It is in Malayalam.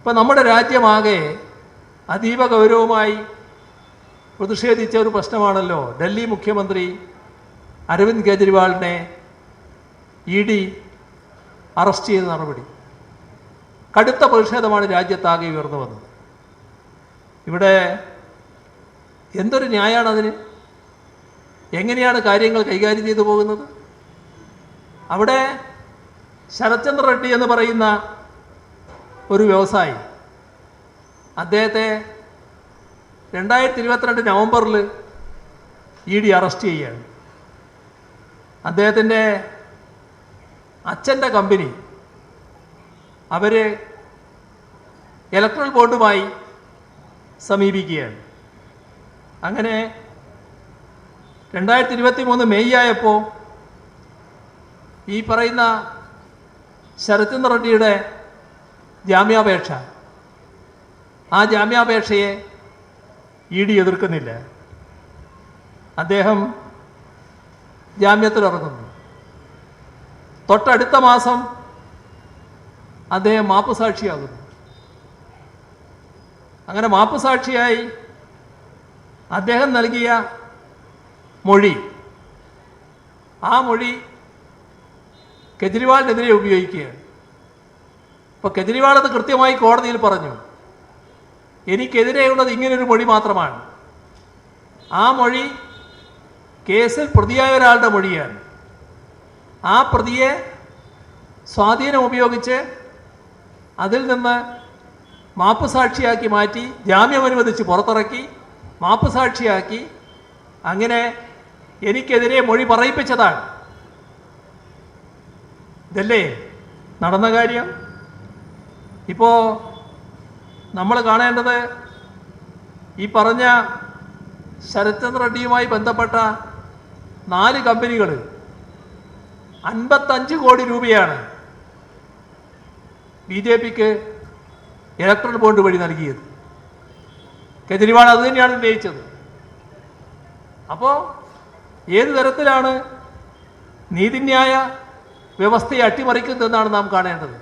ഇപ്പം നമ്മുടെ രാജ്യമാകെ അതീവ ഗൗരവമായി പ്രതിഷേധിച്ച ഒരു പ്രശ്നമാണല്ലോ. ഡൽഹി മുഖ്യമന്ത്രി അരവിന്ദ് കെജ്രിവാളിനെ ഇ ഡി അറസ്റ്റ് ചെയ്ത നടപടി. കടുത്ത പ്രതിഷേധമാണ് രാജ്യത്താകെ ഉയർന്നു വന്നത്. ഇവിടെ എന്തൊരു ന്യായമാണ് അതിന്? എങ്ങനെയാണ് കാര്യങ്ങൾ കൈകാര്യം ചെയ്തു പോകുന്നത്? അവിടെ ശരത്ചന്ദ്ര റെഡ്ഡി എന്ന് പറയുന്ന ഒരു വ്യവസായി. അദ്ദേഹത്തെ രണ്ടായിരത്തി ഇരുപത്തിരണ്ട് നവംബറിൽ ഇ ഡി അറസ്റ്റ് ചെയ്യുകയാണ്. അദ്ദേഹത്തിന്റെ അച്ഛന്റെ കമ്പനി അവർ ഇലക്ട്രൽ ബോർഡുമായി സമീപിക്കുകയാണ്. അങ്ങനെ രണ്ടായിരത്തി ഇരുപത്തി മൂന്ന് മെയ് ആയപ്പോൾ ഈ പറയുന്ന ശരത്ചന്ദ്ര റെഡ്ഡിയുടെ ജാമ്യാപേക്ഷ. ആ ജാമ്യാപേക്ഷയെ ഇ ഡി എതിർക്കുന്നില്ല. അദ്ദേഹം ജാമ്യത്തിലിറങ്ങുന്നു തൊട്ടടുത്ത മാസം അദ്ദേഹം മാപ്പുസാക്ഷിയാകുന്നു. അങ്ങനെ മാപ്പുസാക്ഷിയായി അദ്ദേഹം നൽകിയ മൊഴി. ആ മൊഴി കെജ്രിവാളിനെതിരെ ഉപയോഗിക്കുകയാണ്. ഇപ്പോൾ കെജ്രിവാൾ അത് കൃത്യമായി കോടതിയിൽ പറഞ്ഞു. എനിക്കെതിരെയുള്ളത് ഇങ്ങനൊരു മൊഴി മാത്രമാണ്. ആ മൊഴി കേസിൽ പ്രതിയായ ഒരാളുടെ മൊഴിയാണ്. ആ പ്രതിയെ സ്വാധീനം ഉപയോഗിച്ച് അതിൽ നിന്ന് മാപ്പ് സാക്ഷിയാക്കി മാറ്റി ജാമ്യം അനുവദിച്ച് പുറത്തിറക്കി മാപ്പ് സാക്ഷിയാക്കി അങ്ങനെ എനിക്കെതിരെ മൊഴി പറയിപ്പിച്ചതാണ്. ഇതല്ലേ? നടന്ന കാര്യം? ഇപ്പോൾ നമ്മൾ കാണേണ്ടത് ഈ പറഞ്ഞ ശരത്ചന്ദ്ര റെഡ്ഡിയുമായി ബന്ധപ്പെട്ട നാല് കമ്പനികൾ അൻപത്തഞ്ച് കോടി രൂപയാണ് ബി ജെ പിക്ക് ഇലക്ട്രൽ ബോണ്ട് വഴി നൽകിയത്. കെജ്രിവാൾ അത് തന്നെയാണ് ഉന്നയിച്ചത്. അപ്പോൾ ഏത് തരത്തിലാണ് നീതിന്യായ വ്യവസ്ഥയെ അട്ടിമറിക്കുന്നതെന്നാണ് നാം കാണേണ്ടത്?